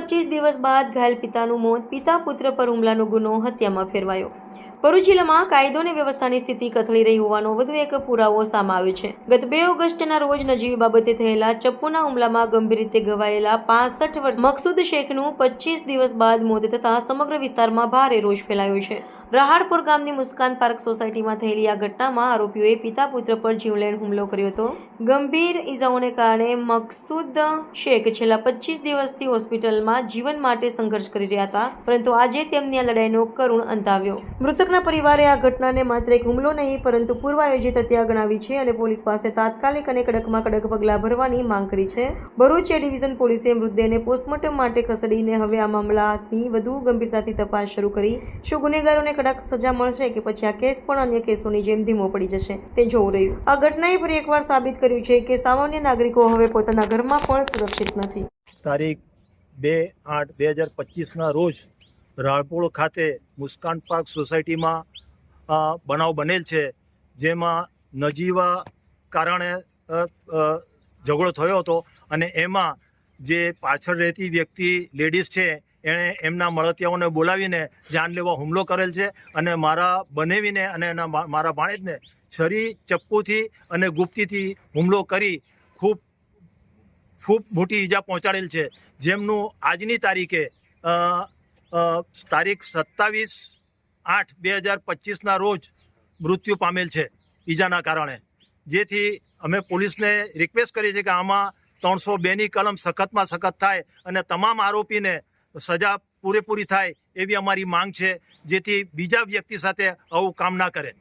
પચીસ દિવસ બાદ ઘાયલ પિતાનું મોત, પિતા પુત્ર પર હુમલાનો ગુનો, હત્યામાં ફેરવાયો. ભરૂચ જિલ્લામાં કાયદો અને વ્યવસ્થાની સ્થિતિ કથળી રહી હોવાનો વધુ એક પુરાવો સામે આવ્યો છે. ગત બે ઓગસ્ટના રોજ નજીવી બાબતે થયેલા ચપ્પુના હુમલામાં ગંભીર રીતે ઘવાયેલા પાસઠ વર્ષ મકસૂદ શેખનું પચીસ દિવસ બાદ મોત થતાં સમગ્ર વિસ્તારમાં ભારે રોષ ફેલાયો છે. રહાડપુર ગામની મુસ્કાન પાર્ક સોસાયટીમાં થયેલી આ ઘટનામાં આરોપીઓએ પિતા પુત્ર પર જીવલેણ હુમલો કર્યો હતો. ગંભીર ઇજાઓને કારણે મકસૂદ શેખ છેલ્લા પચીસ દિવસથી હોસ્પિટલમાં જીવન માટે સંઘર્ષ કરી રહ્યા હતા, પરંતુ આજે તેમની આ લડાઈનો કરુણ અંત આવ્યો. મૃતકના પરિવારે આ ઘટનાને માત્ર એક હુમલો નહીં, પરંતુ પૂર્વ આયોજિત હત્યા ગણાવી છે અને પોલીસ પાસે તાત્કાલિક અને કડકમાં કડક પગલાં ભરવાની માંગ કરી છે. ભરૂચ ડિવિઝન પોલીસે મૃતદેહને પોસ્ટમોર્ટમ માટે ખસેડીને હવે આ મામલાની વધુ ગંભીરતાથી તપાસ શરૂ કરી. શું ગુનેગારોને કડક સજા મળશે કે પછી આ કેસ પણ અન્ય કેસોની જેમ ધીમો પડી જશે, તે જોવું રહ્યું. આ ઘટનાએ ફરી એકવાર સાબિત કર્યું છે કે સામાન્ય નાગરિકો હવે પોતાના ઘરમાં પણ સુરક્ષિત નથી. તારીખ બે આઠ બે હજાર પચીસના રોજ રાળપોળ ખાતે મુસ્કાન પાર્ક સોસાયટીમાં બનાવ બનેલ છે, જેમાં નજીવા કારણે ઝઘડો થયો હતો અને એમાં જે પાછળ રહેતી વ્યક્તિ લેડીઝ છે એણે એમના મળતિયાઓને બોલાવીને જાન લેવા હુમલો કરેલ છે અને મારા બનેવીને અને એના મારા ભાણેજને છરી ચપ્પુથી અને ગુપ્તીથી હુમલો કરી ખૂબ ખૂબ મોટી ઈજા પહોંચાડેલ છે. જેમનું આજની તારીખે તારીખ સત્તાવીસ આઠ બે હજાર પચીસના રોજ મૃત્યુ પામેલ છે ઈજાના કારણે. જેથી અમે પોલીસને રિક્વેસ્ટ કરી છે કે આમાં ત્રણસો બેની કલમ સખતમાં સખત થાય અને તમામ આરોપીને સજા પૂરેપૂરી થાય એવી અમારી માંગ છે, જેથી બીજા વ્યક્તિ સાથે આવું કામ ના કરે.